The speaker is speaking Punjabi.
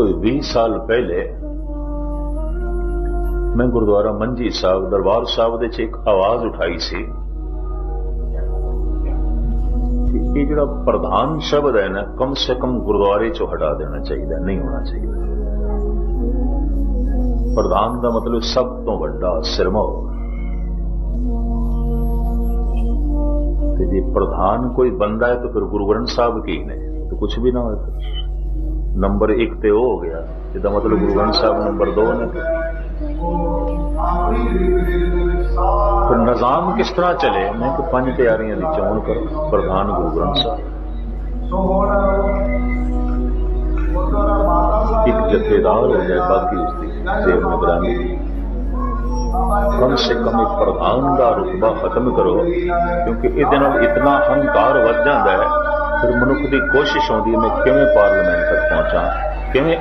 ਕੋਈ 20 ਸਾਲ ਪਹਿਲੇ ਮੈਂ ਗੁਰਦੁਆਰਾ ਮੰਜੀ ਸਾਹਿਬ, ਦਰਬਾਰ ਸਾਹਿਬ ਦੇ ਚ ਇੱਕ ਆਵਾਜ਼ ਉਠਾਈ ਸੀ। ਇਹ ਜਿਹੜਾ ਪ੍ਰਧਾਨ ਸ਼ਬਦ ਹੈ ਨਾ, ਕਮ ਸੇ ਕਮ ਗੁਰਦੁਆਰੇ ਚੋਂ ਹਟਾ ਦੇਣਾ ਚਾਹੀਦਾ, ਨਹੀਂ ਹੋਣਾ ਚਾਹੀਦਾ। ਪ੍ਰਧਾਨ ਦਾ ਮਤਲਬ ਸਭ ਤੋਂ ਵੱਡਾ ਸਿਰਮੌਰ ਤੇ ਜੇ ਪ੍ਰਧਾਨ ਕੋਈ ਬੰਦਾ ਹੈ, ਤਾਂ ਫਿਰ ਗੁਰੂ ਗ੍ਰੰਥ ਸਾਹਿਬ ਕੀ ਨੇ? ਤਾਂ ਕੁਝ ਵੀ ਨਾ ਹੋਏ ਨੰਬਰ 1 ਤੇ ਉਹ ਹੋ ਗਿਆ ਇਹਦਾ ਮਤਲਬ ਗੁਰੂ ਗ੍ਰੰਥ ਸਾਹਿਬ ਨੰਬਰ 2 ਨੇ ਫਿਰ ਨਿਜ਼ਾਮ ਕਿਸ ਤਰ੍ਹਾਂ ਚੱਲੇ ਮੈਂ ਕਿ ਪੰਜ ਤਿਆਰੀਆਂ ਦੀ ਚੋਣ ਕਰੋ ਪ੍ਰਧਾਨ ਗੁਰੂ ਗ੍ਰੰਥ ਸਾਹਿਬ ਇੱਕ ਜਥੇਦਾਰ ਹੋ ਜਾਏ ਬਾਕੀ ਉਸ ਦੀ ਸੇਵ ਨਿਗਰਾਨੀ ਕਮ ਸੇ ਕਮ ਇੱਕ ਪ੍ਰਧਾਨ ਦਾ ਰੁਤਬਾ ਖਤਮ ਕਰੋ ਕਿਉਂਕਿ ਇਹਦੇ ਨਾਲ ਇਤਨਾ ਹੰਕਾਰ ਵੱਧ ਜਾਂਦਾ ਹੈ ਫਿਰ ਮਨੁੱਖ ਦੀ ਕੋਸ਼ਿਸ਼ ਆਉਂਦੀ ਹੈ ਮੈਂ ਕਿਵੇਂ ਪਾਰਲੀਮੈਂਟ ਤੱਕ ਪਹੁੰਚਾਂ ਕਿਵੇਂ